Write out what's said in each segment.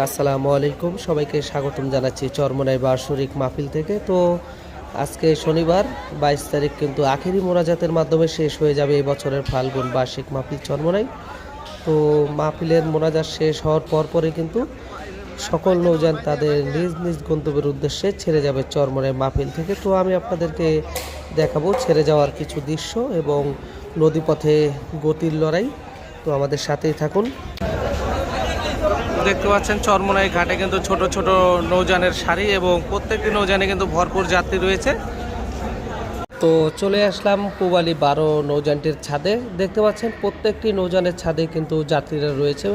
আসসালামু আলাইকুম। সবাইকে স্বাগতম জানাচ্ছি চরমনাই বার্ষরিক মাহফিল থেকে। তো আজকে শনিবার, বাইশ তারিখ কিন্তু আখেরি মোনাজাতের মাধ্যমে শেষ হয়ে যাবে এই বছরের ফাল্গুন বার্ষিক মাহফিল চরমনাই। তো মাহফিলের মোনাজাত শেষ হওয়ার পর পরে কিন্তু সকল নৌযান তাদের নিজ নিজ গন্তব্যের উদ্দেশ্যে ছেড়ে যাবে চরমনাই মাহফিল থেকে। তো আমি আপনাদেরকে দেখাবো ছেড়ে যাওয়ার কিছু দৃশ্য এবং নদীপথে গতির লড়াই। তো আমাদের সাথেই থাকুন। দেখতে পাচ্ছেন, চরমনাই ঘাটে কিন্তু ছোট ছোট নৌযানের সারি এবং প্রত্যেকটি নৌযানে কিন্তু ভরপুর যাত্রী রয়েছে। তো চলে আসলাম পুবালি বারো নৌযানটির ছাদে। দেখতে পাচ্ছেন, প্রত্যেকটি নৌযানের ছাদে কিন্তু যাত্রীরা রয়েছে।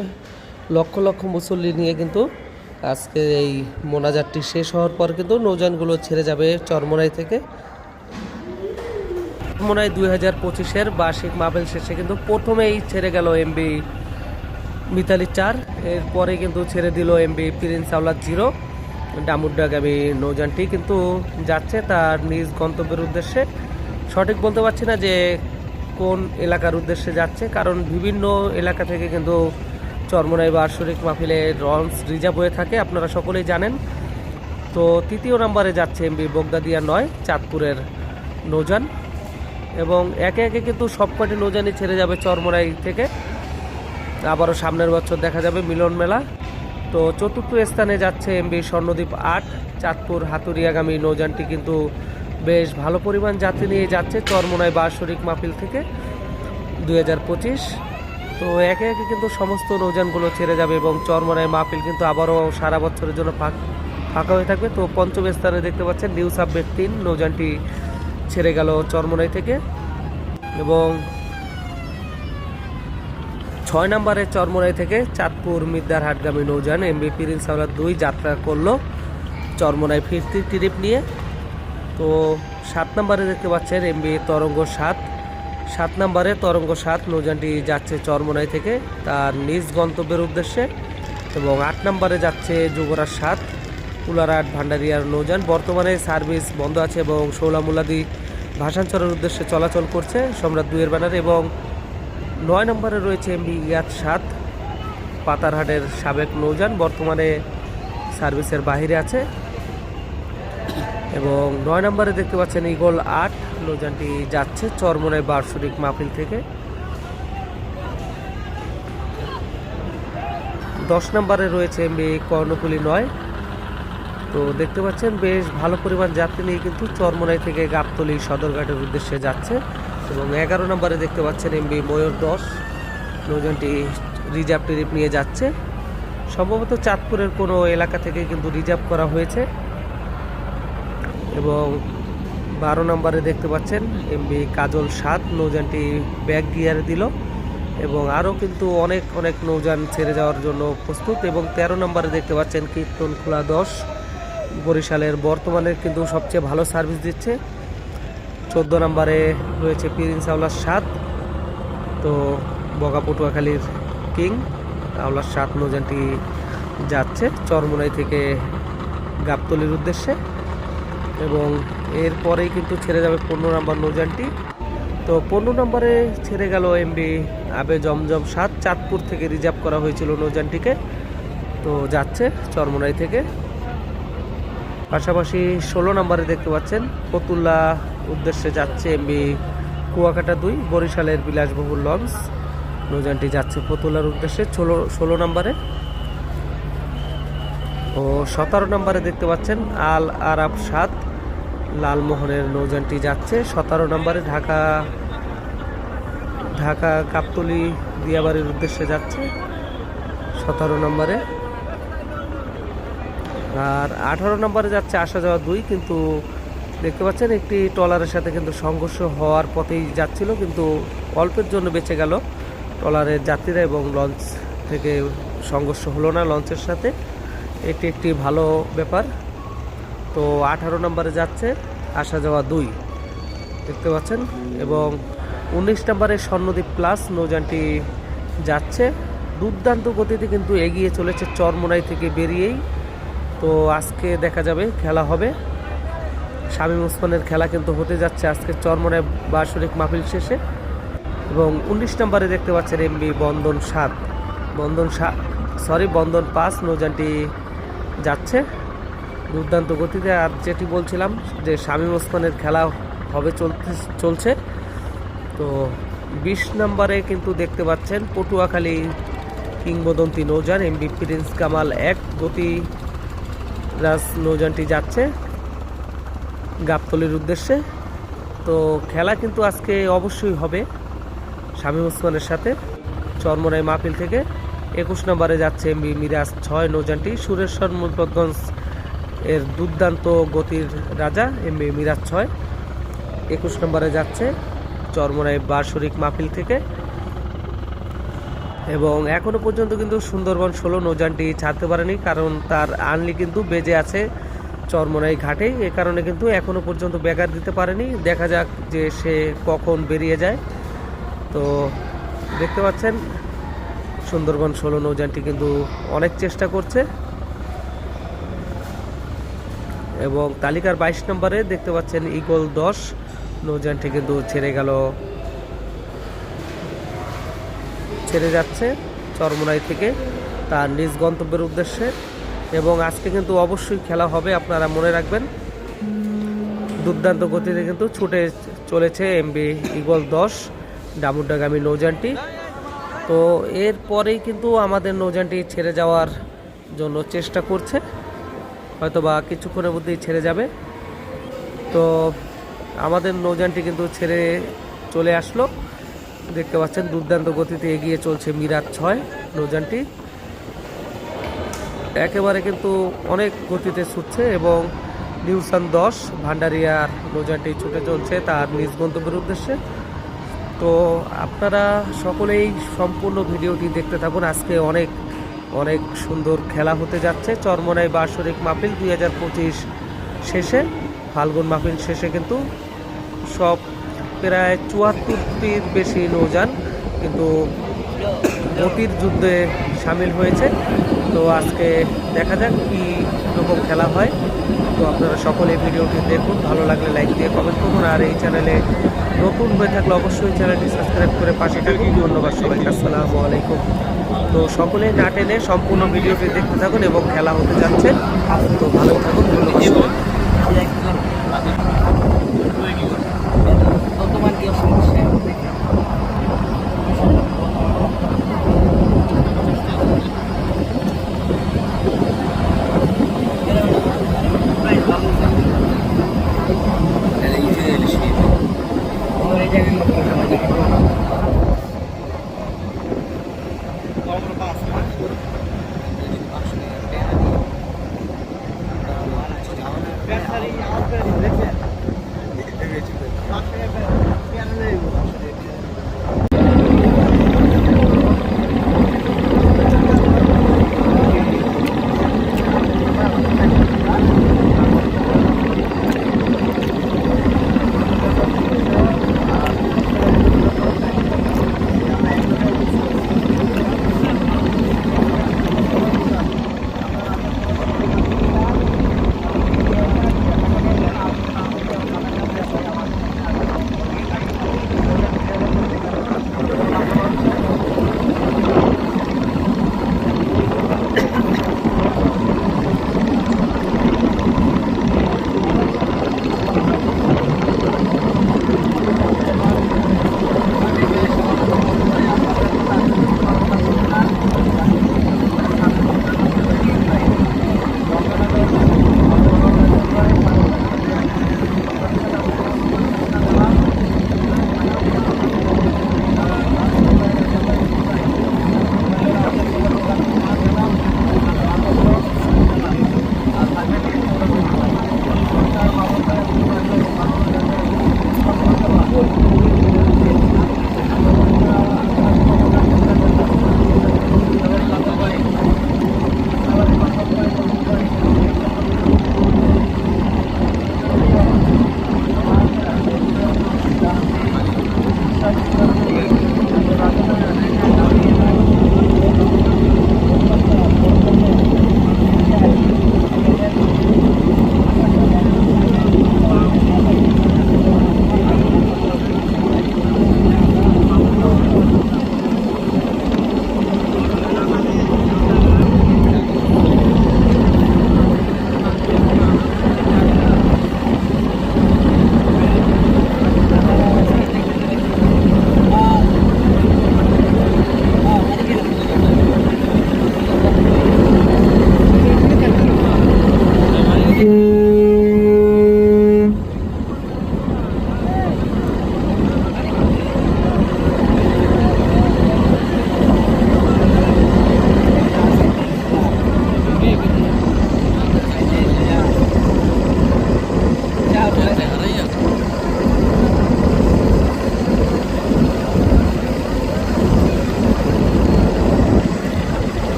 লক্ষ লক্ষ মুসল্লি নিয়ে কিন্তু আজকে এই মোনাজাতটি শেষ হওয়ার পর কিন্তু নৌযানগুলো ছেড়ে যাবে চরমনাই থেকে। চরমনাই দুই হাজার পঁচিশের বার্ষিক মাহফিল শেষে কিন্তু প্রথমেই ছেড়ে গেল এমবি মিতালি চার এরপরে কিন্তু ছেড়ে দিল এমবি প্রিন্স আওলাদ জিরো। ডামুড্ডাগামী নৌযানটি কিন্তু যাচ্ছে তার নিজ গন্তব্যের উদ্দেশ্যে। সঠিক বলতে পারছি না যে কোন এলাকার উদ্দেশ্যে যাচ্ছে, কারণ বিভিন্ন এলাকা থেকে কিন্তু চরমনাই বার্ষরিক মাহফিলে লঞ্চ রিজার্ভ হয়ে থাকে, আপনারা সকলেই জানেন। তো তৃতীয় নম্বরে যাচ্ছে এমবি বগদাদিয়া নয়, চাঁদপুরের নৌযান এবং একে একে কিন্তু সবকটি নৌযানই ছেড়ে যাবে চরমনাই থেকে। আবারও সামনের বছর দেখা যাবে মিলন মেলা। তো চতুর্থ স্থানে যাচ্ছে এমবি স্বর্ণদ্বীপ আট, চাঁদপুর হাতুরিয়াগামী নৌযানটি কিন্তু বেশ ভালো পরিমাণ যাত্রী নিয়ে যাচ্ছে চরমোনাই বার্ষরিক মাহফিল থেকে দুই হাজার পঁচিশ। তো একে একে কিন্তু সমস্ত নৌযানগুলো ছেড়ে যাবে এবং চরমোনাই মাহফিল কিন্তু আবারও সারা বছরের জন্য ফাঁক- ফাঁকা হয়ে থাকবে। তো পঞ্চম স্থানে দেখতে পাচ্ছেন নিউ সাবমেট তিন নৌযানটি ছেড়ে গেল চরমোনাই থেকে এবং ছয় নম্বরে চরমোনাই থেকে চাঁদপুর মিদ্দারহাটগামী নৌযান এমবি প্রিন্স আওলাদ দুই যাত্রা করল। চরমোনাই ফিরতি ট্রিপ নিয়ে। তো সাত নম্বরে দেখতে পাচ্ছেন এমবি তরঙ্গ সাত। সাত নম্বরে তরঙ্গ সাত নৌযানটি যাচ্ছে চরমোনাই থেকে তার নিজ গন্তব্যের উদ্দেশ্যে এবং আট নম্বরে যাচ্ছে যুবরাজ সাত। কুলারহাট ভান্ডারিয়ার নৌযান বর্তমানে সার্ভিস বন্ধ আছে এবং শৌলামুলাদি ভাষাঞ্চলের উদ্দেশ্যে চলাচল করছে। সম্রাট দুয়ের ব্যানারে এবং নয় নম্বরে রয়েছে এমবি ইয়াত সাত পাতারহাটের সাবেক নৌযান বর্তমানে সার্ভিসের বাইরে আছে। এবং নয় নম্বরে দেখতে পাচ্ছেন ইগল আট। নৌযানটি যাচ্ছে চরমনায় বার্ষরিক মাহফিল থেকে। দশ নম্বরে রয়েছে এমবি কর্ণফুলি নয়। তো দেখতে পাচ্ছেন বেশ ভালো পরিমাণ যাত্রী নিয়ে কিন্তু চরমনাই থেকে গাবতলি সদরঘাটের উদ্দেশ্যে যাচ্ছে। এবং এগারো নম্বরে দেখতে পাচ্ছেন এমবি ময়ূর দশ। নৌযানটি রিজার্ভ ট্রিপ নিয়ে যাচ্ছে। সম্ভবত চাঁদপুরের কোনো এলাকা থেকে কিন্তু রিজার্ভ করা হয়েছে। এবং বারো নম্বরে দেখতে পাচ্ছেন এমবি কাজল সাত, নৌযানটি ব্যাক গিয়ারে দিল। এবং আরও কিন্তু অনেক অনেক নৌযান ছেড়ে যাওয়ার জন্য প্রস্তুত। এবং তেরো নম্বরে দেখতে পাচ্ছেন কীর্তন খোলা দশ। বরিশালের বর্তমানে কিন্তু সবচেয়ে ভালো সার্ভিস দিচ্ছে। চোদ্দ নম্বরে রয়েছে প্রিন্স আওলার সাত, তো বগা পটুয়াখালীর কিং আওলার সাত নৌযানটি যাচ্ছে চরমোনাই থেকে গাবতলির উদ্দেশ্যে এবং এরপরেই কিন্তু ছেড়ে যাবে পনেরো নম্বর নৌযানটি। তো পনেরো নম্বরে ছেড়ে গেল এমবি আবে জমজম সাত, চাঁদপুর থেকে রিজার্ভ করা হয়েছিল নৌযানটিকে। তো যাচ্ছে চরমোনাই থেকে। পাশাপাশি ষোলো নম্বরে দেখতে পাচ্ছেন ফতুল্লা উদ্দেশ্যে যাচ্ছে এমবি কুয়াকাটা দুই, বরিশালের বিলাসবহুল লঞ্চ। নৌযানটি যাচ্ছে ফতুল্লার উদ্দেশ্যে ষোলো ষোলো নম্বরে। ও সতেরো নম্বরে দেখতে পাচ্ছেন আল আরাব সাত লালমোহনের নৌযানটি যাচ্ছে সতেরো নম্বরে ঢাকা ঢাকা কাপ্তলি দিয়াবাড়ির উদ্দেশ্যে যাচ্ছে সতেরো নম্বরে। আর আঠারো নম্বরে যাচ্ছে আসা যাওয়া দুই, কিন্তু দেখতে পাচ্ছেন, একটি ট্রলারের সাথে কিন্তু সংঘর্ষ হওয়ার পথেই যাচ্ছিল, কিন্তু অল্পের জন্য বেঁচে গেল। ট্রলারের যাত্রীরা এবং লঞ্চ থেকে সংঘর্ষ হলো না লঞ্চের সাথে। এটি একটি ভালো ব্যাপার। তো আঠারো নম্বরে যাচ্ছে আসা যাওয়া দুই, দেখতে পাচ্ছেন, এবং উনিশ নম্বরে স্বর্ণদ্বীপ প্লাস নৌযানটি যাচ্ছে। দুর্দান্ত গতিতে কিন্তু এগিয়ে চলেছে চরমোনাই থেকে বেরিয়েই। তো আজকে দেখা যাবে, খেলা হবে। শামীম ওসমানের খেলা কিন্তু হতে যাচ্ছে আজকে চরমোনায় বার্ষরিক মাহফিল শেষে। এবং উনিশ নম্বরে দেখতে পাচ্ছেন এমবি বন্ধন সাত। বন্ধন সাত সরি বন্ধন পাস নৌযানটি যাচ্ছে। দুর্দান্ত গতিতে আর যেটি বলছিলাম যে শামীম ওসমানের খেলা হবে চলতে চলছে। তো বিশ নম্বরে কিন্তু দেখতে পাচ্ছেন পটুয়াখালী কিংবদন্তি নৌযান, এমবি প্রিন্স কামাল এক, গতি রাজ নৌযানটি যাচ্ছে। গাবতলির উদ্দেশ্যে। তো খেলা কিন্তু আজকে অবশ্যই হবে শামীম ওসমানের সাথে। চরমরাই মাহফিল থেকে একুশ নম্বরে যাচ্ছে এমবি মিরাজ ছয় নৌযানটি সুরেশ্বর মুরপতগঞ্জ এর দুর্দান্ত গতির রাজা এমবি মিরাজ ছয়। একুশ নম্বরে যাচ্ছে চরমরাই বার্ষরিক মাহফিল থেকে। এবং এখনও পর্যন্ত কিন্তু সুন্দরবন ষোলো, নৌজানটি ছাড়তে পারেনি, কারণ তার আনলি কিন্তু বেজে আছে চরমরাই ঘাটে। এ কারণে কিন্তু এখনও পর্যন্ত ব্যাগার দিতে পারেনি। দেখা যাক যে সে কখন বেরিয়ে যায়। তো দেখতে পাচ্ছেন, সুন্দরবন ষোলো নৌযানটি কিন্তু অনেক চেষ্টা করছে। এবং তালিকার বাইশ নম্বরে দেখতে পাচ্ছেন ইগল দশ। নৌযানটি কিন্তু ছেড়ে গেল। ছেড়ে যাচ্ছে চরমনাই থেকে। তার নিজ গন্তব্যের উদ্দেশ্যে। এবং আজকে কিন্তু অবশ্যই খেলা হবে, আপনারা মনে রাখবেন। দুর্দান্ত গতিতে কিন্তু ছুটে চলেছে এমবি ইগল দশ, ডামুড্ডাগামী নৌযানটি। তো এরপরেই কিন্তু আমাদের নৌযানটি ছেড়ে যাওয়ার জন্য চেষ্টা করছে। হয়তো বা কিছুক্ষণের মধ্যেই ছেড়ে যাবে। তো আমাদের নৌযানটি কিন্তু ছেড়ে চলে আসলো। দেখতে পাচ্ছেন দুর্দান্ত গতিতে এগিয়ে চলছে মিরাজ ছয় নৌযানটি। একেবারে কিন্তু অনেক গতিতে ছুটছে এবং নিউসান দশ, ভান্ডারিয়ার নৌযানটি ছুটে চলছে তার নিজ গন্তব্যের উদ্দেশ্যে। তো আপনারা সকলেই সম্পূর্ণ ভিডিওটি দেখতে থাকুন। আজকে অনেক অনেক সুন্দর খেলা হতে যাচ্ছে। চরমনাই বার্ষরিক মাহফিল দুই হাজার পঁচিশ শেষে, ফাল্গুন মাহফিল শেষে কিন্তু সব প্রায় চুয়াত্তরটির বেশি নৌযান কিন্তু গতির যুদ্ধে সামিল হয়েছে। তো আজকে দেখা যাক কী রকম খেলা হয়। তো আপনারা সকলে ভিডিওটি দেখুন, ভালো লাগলে লাইক দিয়ে কমেন্ট করুন, আর এই চ্যানেলে নতুন হয়ে থাকলে অবশ্যই চ্যানেলটি সাবস্ক্রাইব করে পাশে থাকুন। ধন্যবাদ সবাইকে, আসসালামু আলাইকুম। তো সকলেই না টেনে সম্পূর্ণ ভিডিওটি দেখতে থাকুন এবং খেলা হতে যাচ্ছে। তো ভালো থাকুন, ধন্যবাদ 拉铁棍，变肋骨。